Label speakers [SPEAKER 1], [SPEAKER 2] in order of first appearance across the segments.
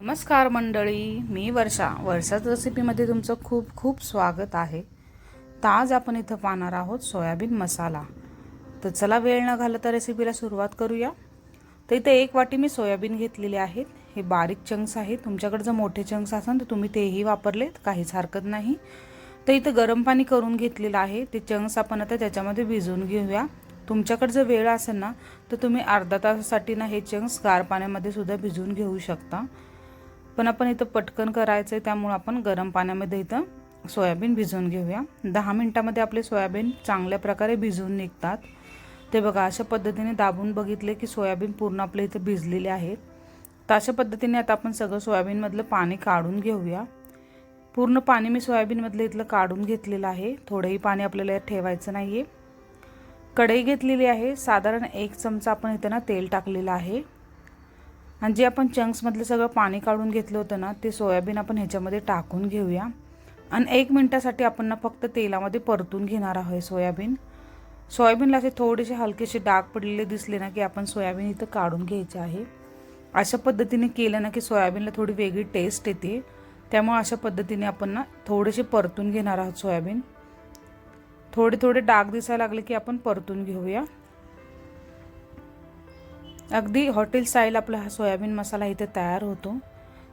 [SPEAKER 1] नमस्कार मंडळी मी वर्षा. वर्षाच रेसिपीमध्ये तुमचं खूप खूप स्वागत आहे. तर आज आपण इथं पाहणार आहोत सोयाबीन मसाला. तर चला वेळ न घालता रेसिपीला सुरुवात करूया. तर इथे एक वाटी मी सोयाबीन घेतलेले आहेत. हे बारीक चंक्स आहेत. तुमच्याकडे जर मोठे चंक्स असेल तर तुम्ही तेही वापरलेत. काहीच हरकत नाही. तर इथं गरम पाणी करून घेतलेलं आहे. ते चंक्स आपण आता त्याच्यामध्ये भिजवून घेऊया. तुमच्याकडे जर वेळ असेल ना तर तुम्ही अर्धा तासासाठी ना हे चंक्स गार पाण्यामध्ये सुद्धा भिजवून घेऊ शकता. पण आपण इथं पटकन करायचं आहे त्यामुळं आपण गरम पाण्यामध्ये इथं सोयाबीन भिजवून घेऊया. दहा मिनटामध्ये आपले सोयाबीन चांगल्या प्रकारे भिजवून निघतात. ते बघा अशा पद्धतीने दाबून बघितले की सोयाबीन पूर्ण आपले इथं भिजलेले आहेत. तर अशा पद्धतीने आता आपण सगळं सोयाबीनमधलं पाणी काढून घेऊया. पूर्ण पाणी मी सोयाबीनमधलं इथलं काढून घेतलेलं आहे. थोडंही पाणी आपल्याला यात ठेवायचं नाही आहे कढई घेतलेली आहे. साधारण एक चमचा आपण इथं ना तेल टाकलेलं आहे. आणि जे आपण चंक्समधलं सगळं पाणी काढून घेतलं होतं ना ते सोयाबीन आपण ह्याच्यामध्ये टाकून घेऊया. आणि एक मिनटासाठी आपण ना फक्त तेलामध्ये परतून घेणार आहोत सोयाबीन. सोयाबीनला असे थोडेसे हलकेसे डाग पडलेले दिसले ना की आपण सोयाबीन इथं काढून घ्यायचे आहे. अशा पद्धतीने केलं ना की सोयाबीनला थोडी वेगळी टेस्ट येते. त्यामुळे अशा पद्धतीने आपण ना थोडेसे परतून घेणार आहोत सोयाबीन. थोडे थोडे डाग दिसायला लागले की आपण परतून घेऊया. अगदी हॉटेल स्टाईल आपला हा सोयाबीन मसाला इथे तयार होतो.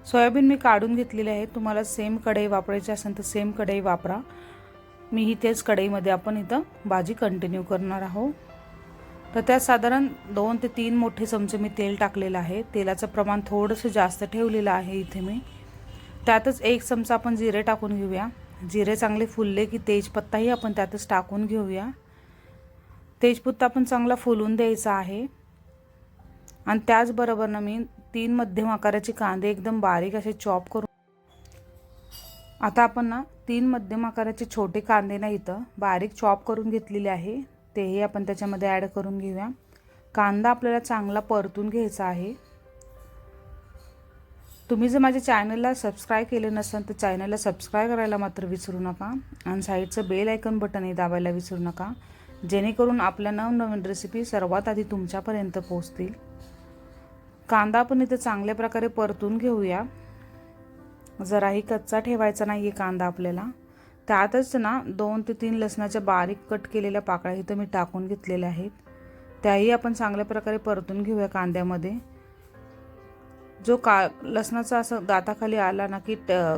[SPEAKER 1] सोयाबीन मी काढून घेतलेले आहे तुम्हाला सेम कढई वापरायची असेल तर सेम कढई वापरा. मी ही तेच कढईमध्ये आपण इथं भाजी कंटिन्यू करणार आहोत. तर त्यात साधारण दोन ते तीन मोठे चमचे मी तेल टाकलेलं आहे. तेलाचं प्रमाण थोडंसं जास्त ठेवलेलं आहे इथे मी. त्यातच एक चमचा आपण जिरे टाकून घेऊया. जिरे चांगले फुलले की तेजपत्ताही आपण त्यातच टाकून घेऊया. तेजपत्ता पण चांगला फुलून द्यायचा आहे. आणि त्याचबरोबर ना मी तीन मध्यम आकाराचे कांदे एकदम बारीक असे चॉप करून आता आपण ना तीन मध्यम आकाराचे छोटे कांदे ना इथं बारीक चॉप करून घेतलेले आहे. तेही आपण त्याच्यामध्ये ॲड करून घेऊया. कांदा आपल्याला चांगला परतून घ्यायचा आहे. तुम्ही जर माझ्या चॅनलला सबस्क्राईब केले नसेल तर चॅनलला सबस्क्राईब करायला मात्र विसरू नका आणि साईडचं बेल आयकन बटनही दाबायला विसरू नका. जेणेकरून आपल्या नवनवीन रेसिपी सर्वात आधी तुमच्यापर्यंत पोहोचतील. कांदा पण इथे चांगल्या प्रकारे परतून घेऊया. जराही कच्चा ठेवायचा नाही आहे कांदा आपल्याला. त्यातच ना दोन ते तीन लसणाच्या बारीक कट केलेल्या पाकळ्या इथं मी टाकून घेतलेल्या आहेत. त्याही आपण चांगल्या प्रकारे परतून घेऊया कांद्यामध्ये. जो का लसणाचा असं दाताखाली आला ना की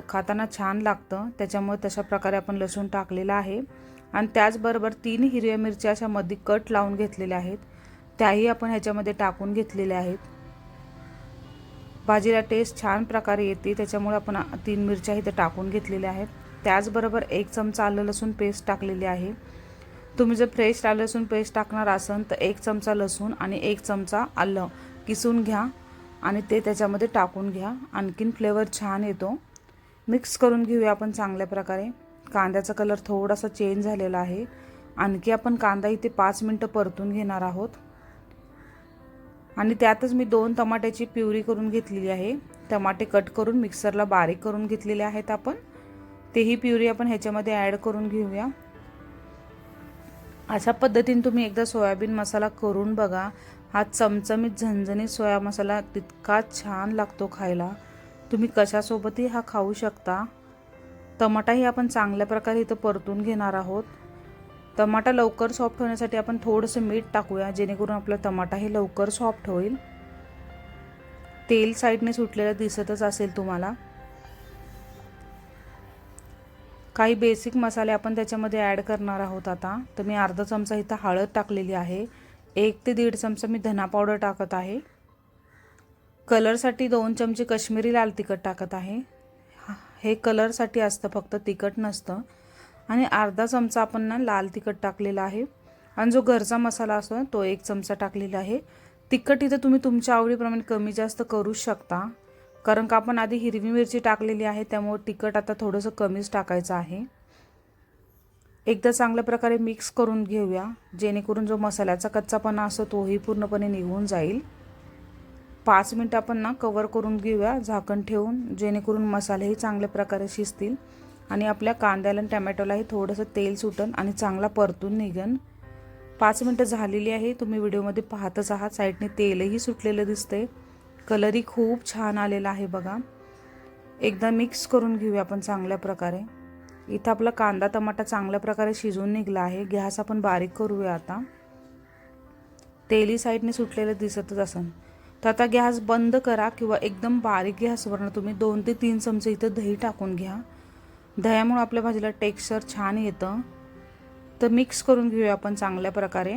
[SPEAKER 1] खाताना छान लागतं त्याच्यामुळे तशा प्रकारे आपण लसूण टाकलेला आहे. आणि त्याचबरोबर तीन हिरव्या मिरच्या अशा मध्ये कट लावून घेतलेल्या आहेत. त्याही आपण ह्याच्यामध्ये टाकून घेतलेल्या आहेत. भाजीला टेस्ट छान प्रकारे येते त्याच्यामुळे आपण तीन मिरच्या इथं टाकून घेतलेल्या आहेत. त्याचबरोबर एक चमचा आलं लसूण पेस्ट टाकलेली आहे. तुम्ही जर फ्रेश आलं लसूण पेस्ट टाकणार असाल तर एक चमचा लसूण आणि एक चमचा आलं किसून घ्या आणि ते त्याच्यामध्ये टाकून घ्या. आणखीन फ्लेवर छान येतो. मिक्स करून घेऊया आपण चांगल्या प्रकारे. कांद्याचा कलर थोडासा चेंज झालेला आहे. आणखी आपण कांदा इथे पाच मिनटं परतून घेणार आहोत. आणि त्यातच मी दोन टमाट्याची प्युरी करून घेतलेली आहे. टमाटे कट करून मिक्सरला बारीक करून घेतलेले आहेत आपण. तेही प्युरी आपण ह्याच्यामध्ये ॲड करून घेऊया. अशा पद्धतीने तुम्ही एकदा सोयाबीन मसाला करून बघा. हा चमचमीत झणझणीत सोया मसाला तितका छान लागतो खायला. तुम्ही कशासोबतही हा खाऊ शकता. टमाटाही आपण चांगल्या प्रकारे इथं परतून घेणार आहोत. टमाटा लवकर सॉफ्ट होण्यासाठी आपण थोडंसं मीठ टाकूया जेणेकरून आपला टमाटा हे लवकर सॉफ्ट होईल. तेल साईडने सुटलेलं दिसतच असेल तुम्हाला. काही बेसिक मसाले आपण त्याच्यामध्ये ॲड करणार आहोत आता. तर मी अर्धा चमचा इथं हळद टाकलेली आहे. एक ते दीड चमचा मी धना पावडर टाकत आहे. कलरसाठी दोन चमचे कश्मीरी लाल तिखट टाकत आहे. हे कलरसाठी असतं फक्त तिखट नसतं. आणि अर्धा चमचा आपण ना लाल तिखट टाकलेला आहे. आणि जो घरचा मसाला असतो ना तो एक चमचा टाकलेला आहे. तिखट इथं तुम्ही तुमच्या आवडीप्रमाणे कमी जास्त करूच शकता. कारण का आपण आधी हिरवी मिरची टाकलेली आहे त्यामुळे तिखट आता थोडंसं कमीच टाकायचं आहे. एकदा चांगल्या प्रकारे मिक्स करून घेऊया जेणेकरून जो मसाल्याचा कच्चापणा असतो तोही पूर्णपणे निघून जाईल. पाच मिनटं आपण ना कवर करून घेऊया झाकण ठेवून जेणेकरून मसालेही चांगल्या प्रकारे शिजतील. आणि आपल्या कांद्याला आणि टमॅटोलाही थोडंसं तेल सुटन आणि चांगला परतून निघन. पाच मिनटं झालेली आहे तुम्ही व्हिडिओमध्ये पाहतच आहात. साईडने तेलही सुटलेलं दिसते कलरही खूप छान आलेला आहे बघा. एकदा मिक्स करून घेऊया आपण चांगल्या प्रकारे. इथं आपला कांदा टमाटा चांगल्या प्रकारे शिजून निघला आहे. गॅस आपण बारीक करूया आता. तेली साईडने सुटलेलं दिसतच असन. तर आता गॅस बंद करा किंवा एकदम बारीक गॅसवरनं तुम्ही दोन ते तीन चमचे इथं दही टाकून घ्या. दह्यामुळं आपल्या भाजीला टेक्स्चर छान येतं. तर मिक्स करून घेऊया आपण चांगल्या प्रकारे.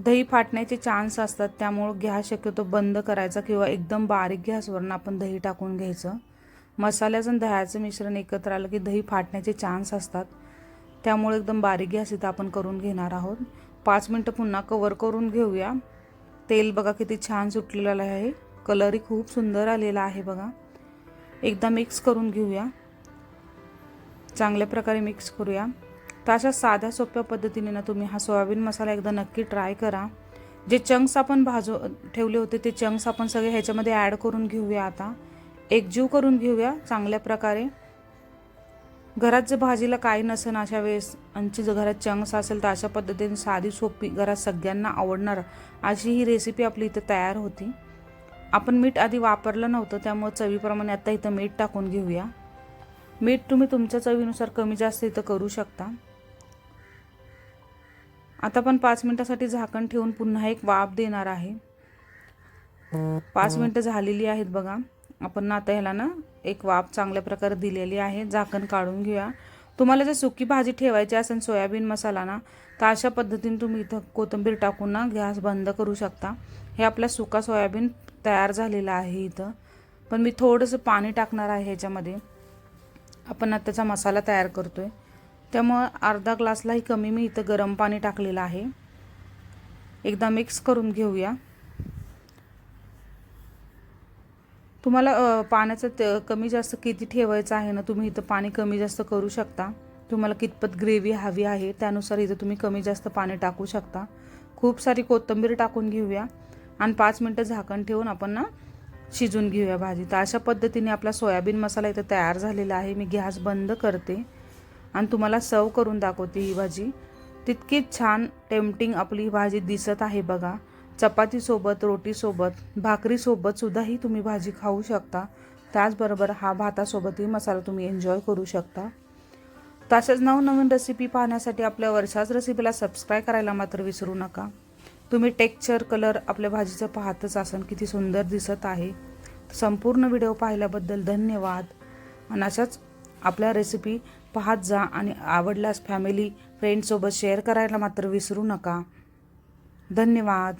[SPEAKER 1] दही फाटण्याचे चान्स असतात त्यामुळं गॅस शक्यतो बंद करायचा किंवा एकदम बारीक गॅसवरनं आपण दही टाकून घ्यायचं. मसाल्याचं आणि दह्याचं मिश्रण एकत्र आलं की दही फाटण्याचे चान्स असतात. त्यामुळे एकदम बारीक गॅस इथं आपण करून घेणार आहोत. पाच मिनटं पुन्हा कवर करून घेऊया. तेल बघा किती छान सुटलेलं आहे. कलरही खूप सुंदर आलेला आहे बघा. एकदा मिक्स करून घेऊया. चांगल्या प्रकारे मिक्स करूया. तर अशा साध्या सोप्या पद्धतीने ना तुम्ही हा सोयाबीन मसाला एकदा नक्की ट्राय करा. जे चंक्स आपण भाजू ठेवले होते ते चंक्स आपण सगळे ह्याच्यामध्ये ॲड करून घेऊया आता. एकजीव करून घेऊया चांगल्या प्रकारे. घरात जर भाजीला काही नसेल अशा वेळेस आणखी जर घरात चंक्स असेल तर अशा पद्धतीने साधी सोपी घरात सगळ्यांना आवडणार अशी ही रेसिपी आपली इथं तयार होती. आपण मीठ आधी वापरलं नव्हतं त्यामुळे चवीप्रमाणे आता इथं मीठ टाकून घेऊया. मीठ तुम्ही तुमच्या चवीनुसार कमी जास्त इथं करू शकता. आता आपण पाच मिनिटासाठी झाकण ठेवून पुन्हा एक वाफ देणार आहे. पाच मिनिटं झालेली आहेत बघा. आपण ना आता ह्याला ना एक वाफ चांगल्या प्रकारे दिलेली आहे. झाकण काढून घेऊया. तुम्हाला जर सुकी भाजी ठेवायची असेल सोयाबीन मसाला ना तर अशा पद्धतीने तुम्ही इथं कोथिंबीर टाकून ना गॅस बंद करू शकता. हे आपला सुका सोयाबीन तयार झालेला आहे इथं. पण मी थोडंसं पाणी टाकणार आहे ह्याच्यामध्ये. आपण आत्ताचा त्याचा मसाला तयार करतो आहे त्यामुळं अर्धा ग्लासलाही कमी मी इथं गरम पाणी टाकलेलं आहे. एकदा मिक्स करून घेऊया. तुम्हाला पाण्याचं त कमी जास्त किती ठेवायचं आहे ना तुम्ही इथं पाणी कमी जास्त करू शकता. तुम्हाला कितपत ग्रेव्ही हवी आहे त्यानुसार इथं तुम्ही कमी जास्त पाणी टाकू शकता. खूप सारी कोथिंबीर टाकून घेऊया. आणि पाच मिनटं झाकण ठेवून आपण ना शिजून घेऊया भाजी. तर अशा पद्धतीने आपला सोयाबीन मसाला इथं तयार झालेला आहे. मी गॅस बंद करते. आणि तुम्हाला सर्व करून दाखवते ही भाजी. तितकीच छान टेम्पटिंग आपली ही भाजी दिसत आहे बघा. चपातीसोबत रोटीसोबत भाकरीसोबत सुद्धाही तुम्ही भाजी खाऊ शकता. त्याचबरोबर हा भातासोबतही मसाला तुम्ही एन्जॉय करू शकता. तसेच नवनवीन रेसिपी पाहण्यासाठी आपल्या वर्षाच रेसिपीला सबस्क्राईब करायला मात्र विसरू नका. तुम्ही टेक्चर कलर आपल्या भाजीचं पाहतच असाल. किती सुंदर दिसत आहे. संपूर्ण व्हिडिओ पाहिल्याबद्दल धन्यवाद. आणि अशाच आपल्या रेसिपी पाहत जा आणि आवडल्यास फॅमिली फ्रेंडसोबत शेअर करायला मात्र विसरू नका. धन्यवाद.